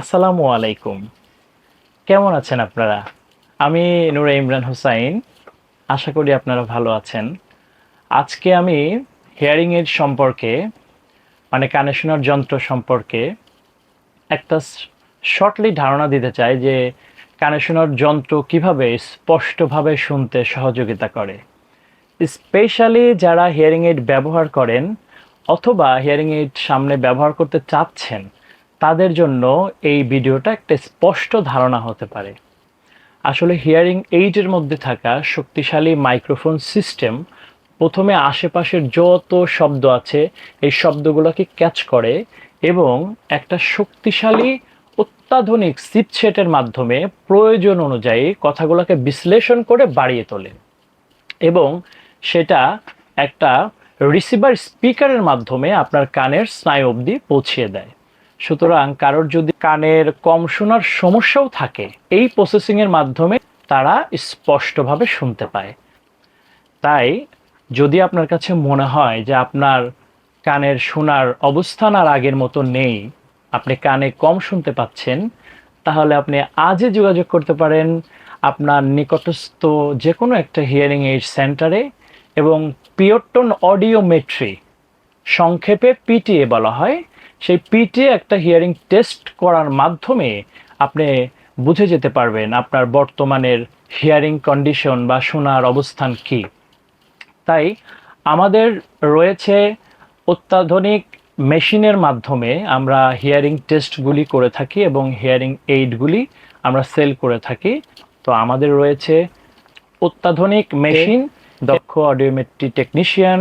আসসালামু আলাইকুম। কেমন আছেন আপনারা? আমি নুরা ইমরান হুসাইন। আশা করি আপনারা ভালো আছেন। আজকে আমি হিয়ারিং এর সম্পর্কে মানে কানে শোনার যন্ত্র সম্পর্কে একটা শর্টলি ধারণা দিতে চাই যে কানে শোনার যন্ত্র কীভাবে স্পষ্টভাবে শুনতে সহযোগিতা করে। স্পেশালি যারা হিয়ারিং এইড ব্যবহার করেন অথবা হিয়ারিং এইড সামনে ব্যবহার করতে চাচ্ছেন তাদের জন্য এই ভিডিওটা একটা স্পষ্ট ধারণা হতে পারে। আসলে হিয়ারিং এইডের মধ্যে থাকা শক্তিশালী মাইক্রোফোন সিস্টেম প্রথমে আশেপাশের যত শব্দ আছে, এই শব্দগুলোকে ক্যাচ করে এবং একটা শক্তিশালী অত্যাধুনিক সিপসেটের মাধ্যমে প্রয়োজন অনুযায়ী কথাগুলোকে বিশ্লেষণ করে বাড়িয়ে তোলে এবং সেটা একটা রিসিভার স্পিকারের মাধ্যমে আপনার কানের স্নায়ু অবধি পৌঁছিয়ে দেয়। সুতরাং কারোর যদি কানের কম শোনার সমস্যাও থাকে, এই প্রসেসিংয়ের মাধ্যমে তারা স্পষ্টভাবে শুনতে পায়। তাই যদি আপনার কাছে মনে হয় যে আপনার কানের শোনার অবস্থান আর আগের মতো নেই, আপনি কানে কম শুনতে পাচ্ছেন, তাহলে আপনি আজই যোগাযোগ করতে পারেন আপনার নিকটস্থ যে কোনো একটা হিয়ারিং এইড সেন্টারে এবং পিওটন অডিওমেট্রি সংক্ষেপে পিটিএ বলা হয় সেই পিটিএ একটা হিয়ারিং টেস্ট করার মাধ্যমে আপনি বুঝে যেতে পারবেন আপনার বর্তমানের হিয়ারিং কন্ডিশন বা শোনার অবস্থান কী। তাই আমাদের রয়েছে অত্যাধুনিক মেশিনের মাধ্যমে আমরা হিয়ারিং টেস্টগুলি করে থাকি এবং হিয়ারিং এইডগুলি আমরা সেল করে থাকি। তো আমাদের রয়েছে অত্যাধুনিক মেশিন, দক্ষ অডিওমেট্রি টেকনিশিয়ান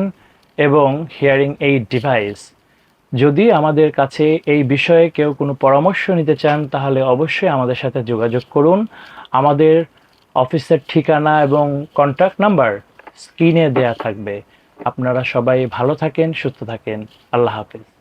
এবং হিয়ারিং এইড ডিভাইস যদি আমাদের কাছে এই বিষয়ে কেউ কোনো পরামর্শ নিতে চান, তাহলে অবশ্যই আমাদের সাথে যোগাযোগ করুন। আমাদের অফিসের ঠিকানা এবং কন্ট্যাক্ট নাম্বার স্ক্রিনে দেয়া থাকবে। আপনারা সবাই ভালো থাকেন, সুস্থ থাকেন। আল্লাহ হাফেজ।